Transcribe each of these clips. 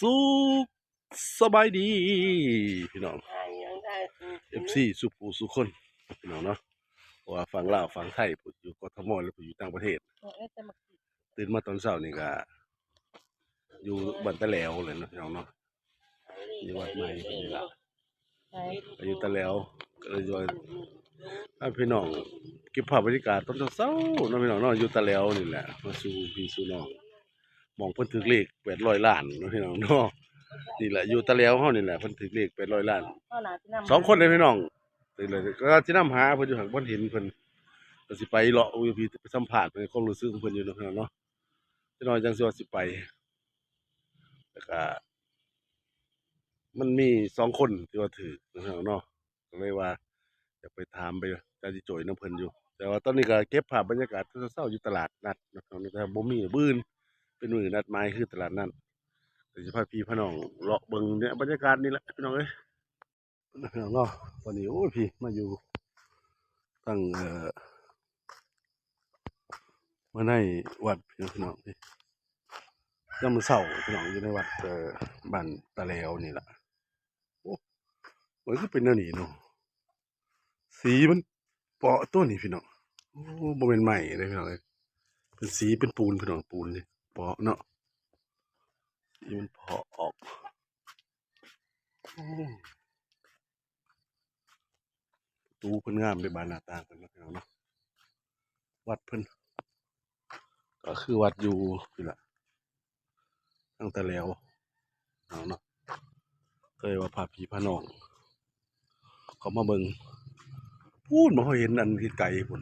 สุขสบายดีพี่น้องอ่ายังได้อืมเอฟซีสุขผู้สุขคนพี่น้องเนาะเพราะว่าฝั่งลาวฝั่งไทยผู้อยู่กทมแล้วผู้อยู่ต่างประเทศเออแต่มากินตื่นมาตอนเช้านี่ก็อยู่บ้านตะแหลวเลยเนาะพี่น้องเนาะอยู่วัดใหม่เพิ่นนี่ล่ะใช่ก็อยู่ตะแหลวก็เลยว่าถ้าพี่น้องเก็บภาพบรรยากาศตอนเช้าๆเนาะพี่น้องเนาะอยู่ตะแหลวนี่แหละมาสู่พี่สู่น้อง มองเพิ่นถึกเลข800ล้านเนาะพี่น้องเนาะนี่แหละอยู่ตะแหลวเฮานี่แหละเพิ่นถึกเลข800ล้านข้าวหนาที่นำสองคนเลยพี่น้องตื่นเลยก็สินำหาเพิ่นอยู่หังบ่เห็นเพิ่นก็สิไปเลาะอยู่พี่ไปสัมภาษณ์เพิ่นความรู้สึกของเพิ่นอยู่เนาะพี่น้องเนาะจังน้อยจังสิว่าสิไปแล้วก็มันมีสองคนที่ว่าถือเนาะพี่น้องเนาะก็เลยว่าอยากไปถามไปจาสิโจยน้ำเพิ่นอยู่ แต่ว่าตอนนี้ก็เก็บภาพบรรยากาศเช้าๆอยู่ตลาดนัดเนาะพี่น้องแต่บ่มีบื้น เป็นมือนัดหมายคือตลาดนัดก็สิพาะพี่พี่น้องเลาะเบิงเนี่ยบรรยากาศนี่แหละพี่น้องเอ้ยพี่น้องเนาะตอนนี้โอ้ยพี่มาอยู่ตั้งเอ่อมาในวัดพี่น้องพี่น้องพี่ยามมือเช้าพี่น้องอยู่ในวัดเอ่อบ้านตะแลวนี่แหละโอ้มันคือเป็นแนวนี้เนาะสีมันเปาะตัวนี้พี่น้องโอ้บ่แม่นใหม่เลยพี่น้องเอ้ยเป็นสีเป็นปูนพี่น้องปูนนี่ ปาะเนาะสีมันเปาะออกตูเพิ่นงามด้วยบานหน้าต่างเพิ่นเนาะพี่น้องเนาะวัดเพิ่นก็คือวัดอยู่นี่แหละตั้งแต่แล้วเนาะเนาะเคยว่าพาพี่พาน้อง เขามาเบิงพูดมาเห็นอันที่ไกลพุ่น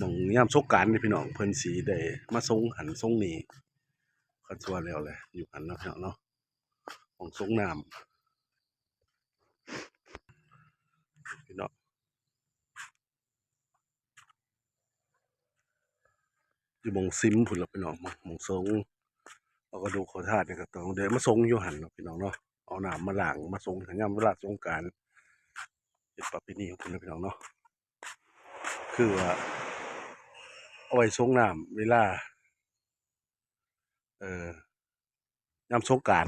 มองยามสงกรานต์นี่พี่น้องเพิ่นสีได้มาทรงหันทรงนี้คันชัวแล้วแหละอยู่หันเนาะพี่น้องเนาะของทรงน้ำพี่น้องอยู่มองซิมพุ่นละพี่น้องมองหมองทรงเอาก็ดูขอทาสนี่ก็ต้องเดินมาทรงอยู่หันเนาะพี่น้องเนาะเอาน้ำมาล้างมาทรงถึงยามเวลาสงการเป็นประเพณีของเพิ่นะพี่น้องเนาะคือว่า เอาไว้ทรงน้ำเวลา เอ่อยามสงการ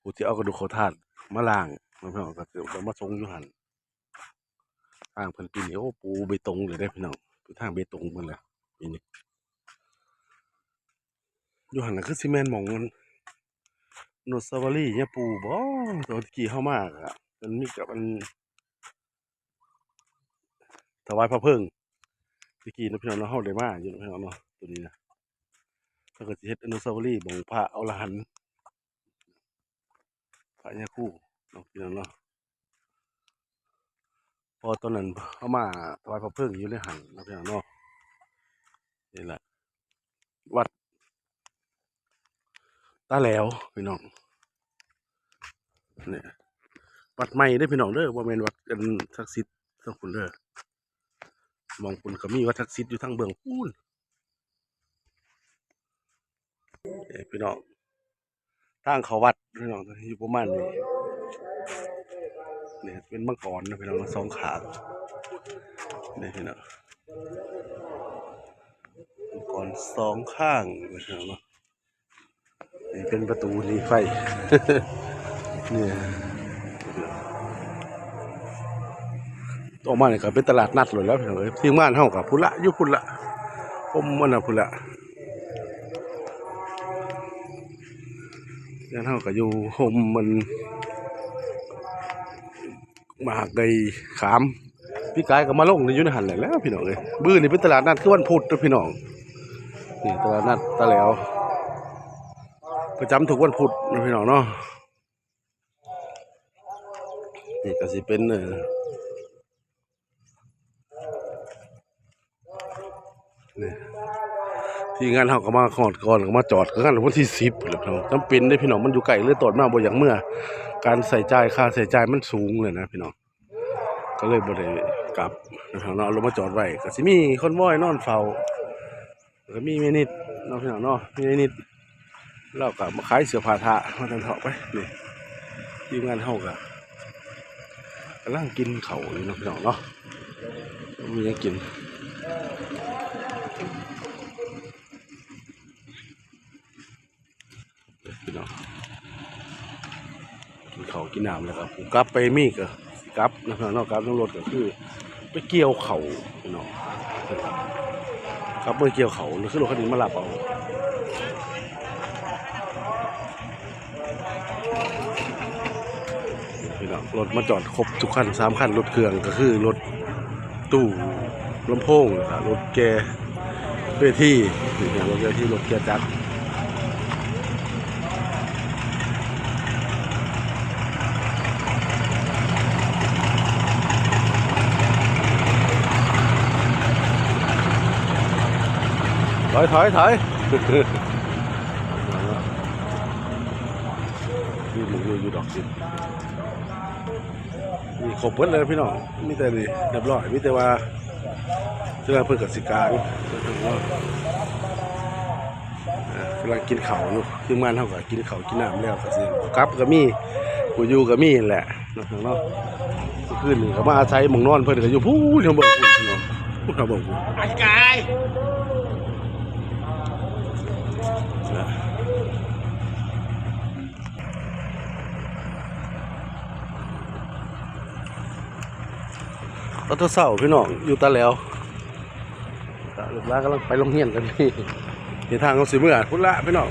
ผู้ที่เอากระดูกเขอทาสมาล้างเนาะพี่น้องก็จะมาทรงอยู่หันทางเพิ่นปีนี้โอ้ปูเบตงเลยได้พี่น้องเป็นทางเบตงเพิ่นแหละปีนี้อยู่หันน่ะคือซีเมนต์มองมันโนซาวารี่เนี่ยปูบ่ตัวกี่เข้ามากอะมันมีกับมันถวายพระเพลิง ตะกี้นะพี่น้องเนาะเฮาได้มาอยู่นะพี่น้องเนาะตัวนี้นะแล้วก็สิเฮ็ดอนุสาวรีย์ของพระอรหันต์พระยาคู่เนาะพี่น้องเนาะพอตอนนั้นเข้ามาถวายพระเพลิงอยู่ในหันนะพี่น้องเนาะนี่แหละวัดตาแล้วพี่น้องเนี่ยวัดใหม่ได้พี่น้องเด้อว่าเป็นวัดกันศักดิ์สิทธิ์ทั้งคุณเด้อ มองคุณก็มีวัดศักดิ์สิทธิ์อยู่ทั้งเบื้องพูนเอ้ยพี่น้องทางเขาวัดพี่น้องอยู่ประมาณนี้เนี่ยเป็นมังกรนะพี่น้องสองขาเนี่ยพี่น้องมังกรสองข้างพี่น้องเนาะนี่เป็นประตูนีไฟ เนี่ย ออกมาเนี่ยก็เป็นตลาดนัดเลยแล้วพี่น้องเอ้ยทีมงานเฮากับพุ่นละอยู่พุ่นละผมมันนะพุ่นละงานเฮาก็อยู่โฮมมันมาไกยขาม พี่กายก็มาลงในยุนหันแหละแล้วพี่น้องเอ้ยบื้อนี่เป็นตลาดนัดคือวันพุธพี่น้องนี่ตลาดนัดตะแล้ว ประจำทุกวันพุธนะพี่น้องเนาะนี่ก็สิเป็นเออ นี่ที่งานเฮาก็มาขอดก่อนก็มาจอดก็งานวันที่สิบแหล้วพี่น้องจำเป็นได้พี่น้องมันอยู่ไกลเลยตอดมาบ่อย่างเมื่อ การใส่ใจค่าใส่ใจมันสูงเลยนะพี่น้องก็เลยบ่ได้กลับนะครับเนาะเอารถมาจอดไว้ก็สิมีคนว้อยนอนเฝ้าก็มีเมนิดเนาะพี่น้องเนาะมีเมนิดเราก็มาขายเสื้อผ้าทะมาทันเถาะไปนี่ทีมงานเฮาก็กำลังกินเขาอยู่นะพี่น้องเนาะมีหยังกินเด้อพี่น้อง กินข้ากินน้ำแล้วก็ผมกลับไปมีก็กลับนะพี่น้องเนาะกลับทั้งรถก็คือ ไปเกี่ยวเขาพี่น้องกลับไปเกี่ยวเขาหรือคือรถคันนี้มารับเอาพี่น้องรถมาจอดครบทุกคันสามคันรถเครื่องก็คือรถตู้ลำโพงนะครับรถแกเวทีนี่ครับรถเวทีรถแกจักร อยถอยถอยนี่หมึงอยู่อยู่ดอกสิมีครบเบิดเลยพี่น้องมีแต่นี่เรียบร้อยมีแต่ว่าเสื้อเพื่อกสิกางอ่ากำลังกินข้าวอยู่ทีมงานเท่ากับกินข้าวกินน้ำแล้วก็สิกับก็มีกูอยู่ก็มีแหละเนาะเนาะเมื่อคืนนี่ก็มาอาศัยมองนอนเพิ่นก็อยู่พูดทางเบิ่งพุ่นพูดทางบิ่พุ่นไอ้กาย ตอนเช้าพี่น้องอยู่ตาแล้วลูกหลานกำลังไปโรงเรียนกันนี่ในทางเขาสิเมื่อพุ่นละพี่น้อง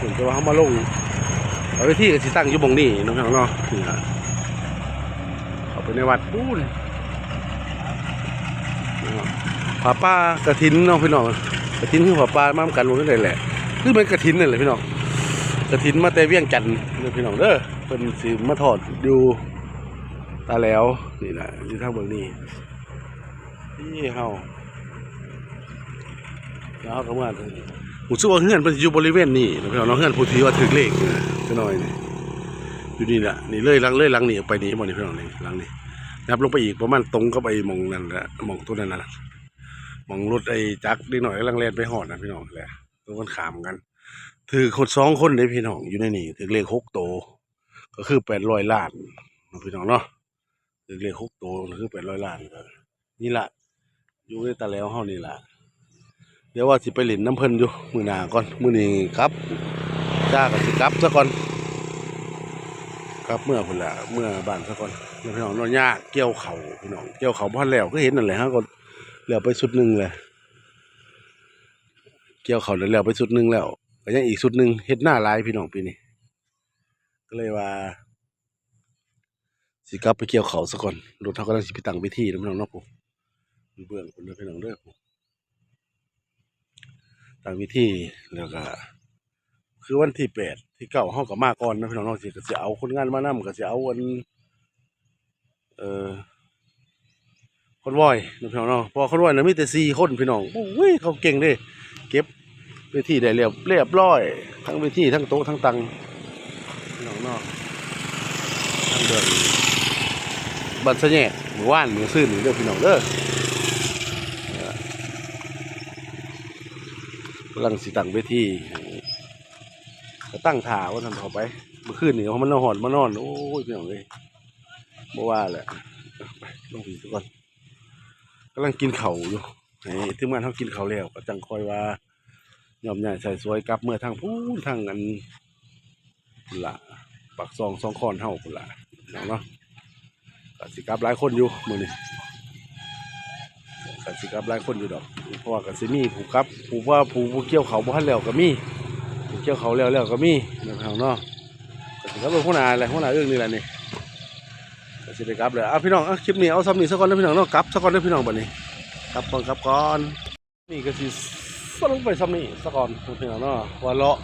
ผมจะว่าเขามาลงเอาไปที่สิตั้งอยู่บงนี่น้องพี่น้องเนาะนี่ฮะเขาไปในวัดปูนผาป้ากระถินเนาะพี่น้องกระถินคือผาป้ามากันหมดนั่นแหละคือเป็นกระถินนั่นแหละพี่น้องกระถินมาแต่เวียงจันทน์เด้อพี่น้องเด้อเป็นสิมาถอดอยู่ ตาแล้วนี่แหละอยู่ทางเมืองนี้นี่เฮาแล้วเฮาก็มาผมชื่อว่าเฮือนเพิ่นอยู่บริเวณนี้นะพี่น้องเนาเฮือนผู้ที่ว่าถึกเลขนี่นะจักหน่อยนี่อยู่นี่แหละนี่เลยลังเลยลังนี่ไปนี่บ่นี่พี่น้องนี่ลังนี่นับลงไปอีกประมาณตรงกับไอ้หมองนั่นแหละมองตัวนั้นนะมองรถไอ้จักรนิดหน่อยกำลังแล่นไปฮอดนะพี่น้องแหละตรงกันขามกันถือคนสองคนเด้พี่น้องอยู่ในนี่ถึกเลขหกโต ก็คือ800ล้านเนาะพี่น้องเนาะ คือเลขหกตัวคือเป็นร้อยล้านนี่ละอยู่ในตาแล้วเฮานี่ละเดี๋ยวว่าสิไปเล่นน้ำเพิ่นอยู่มือหนาก่อนมือนี้ครับจ้าก็สิกลับซะก่อนกลับเมื่อพุ่นละเมื่อบ้านซะก่อนพี่น้องเนอนยากเกี่ยวเขาพี่น้องเกี่ยวเขาบ่ทันแล้วก็เห็นนั่นแหละฮะก็แล้วไปสุดหนึ่งเลยเกี่ยวเขาแล้วไปสุดหนึ่งแล้วก็ยังอีกสุดหนึ่งเฮ็ดหน้าลายพี่น้องปีนี้ก็เลยว่า สิกลับไปเกี่ยวเขาซะก่อนรถเขากำลังสิไปตั้งเวิธีนะพี่น้องเนาะผมเบื้องคนเด้อพี่น้องเด้อผมตั้งเวิธีแล้วก็คือวันที่แปดที่เก้าเฮาก็มาก่อนนะพี่น้องเนาะสิก็สิเอาคนงานมานำก็สิเอาวันเอ่อคนวอยนะพี่น้องเนาะพอคนวอยน่ะมีแต่สี่คนพี่น้องโอ้ยเขาเก่งเด้เก็บเวทีได้เรียบเรียบร้อย ทั้งเวทีทั้งโต๊ะทั้งตังพี่น้องเนาะทั้งเดิน บันซะแย่หมู่ว่านหมู่ซื่อหนึ่เด้อพี่น้องเด้อเออกำลังสิตั้งเวทีก็ตั้งท่าว่าทำต่อไปเมื่อคืนนี่เขามันนอนมานอนโอ้ยพี่น้องเลยบ่ว่าแหละไปลงผีซะก่อนกำลังกินเข่าอยู่ไอ้ทีมงานเขากินเข่าแล้วก็จังคอยว่ายอมใหญ่ใส่สวยกลับเมื่อทางพูนทางอันขุนละปักซองสองคอนเฮาพุ่นละน้องเนาะ ก็สิกลับหลายคนอยู่มือนี้ก็สิกลับหลายคนอยู่ดอกเพราะว่าก็สิมีผู้กลับผู้ว่าผู้ผู้เกี่ยวเขาบ่ทันแล้วก็มีผู้เกี่ยวเขาแล้วแล้วก็มีนะครับเนาะก็สิกลับเป็นหัวหน้าแหละหัวหน้าเรื่องนี้แหละนี่ก็สิได้กับเลยอะพี่น้องอะคลิปนี้เอาซ้ำนี้สักก่อนนะพี่น้องเนาะกับสักก่อนนะพี่น้องบัดนี้กับก่อนกับก่อนนี่ก็สิสรุปไปซ้ำนี้สักก่อนพี่น้องเนาะว่าเลาะ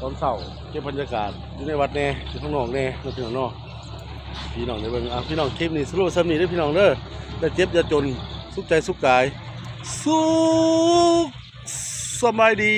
ตอนเช้าเก็บบรรยากาศอยู่ในวัดแน่อยู่ข้างนอกแน่นะพี่น้องเนาะ พี่น้องในเบิ้งอะพี่น้องคลิปนี้สรุปสำนีได้พี่น้องเด้อได้เจ็บจะจนสุขใจสุขกาย สุขสบายดี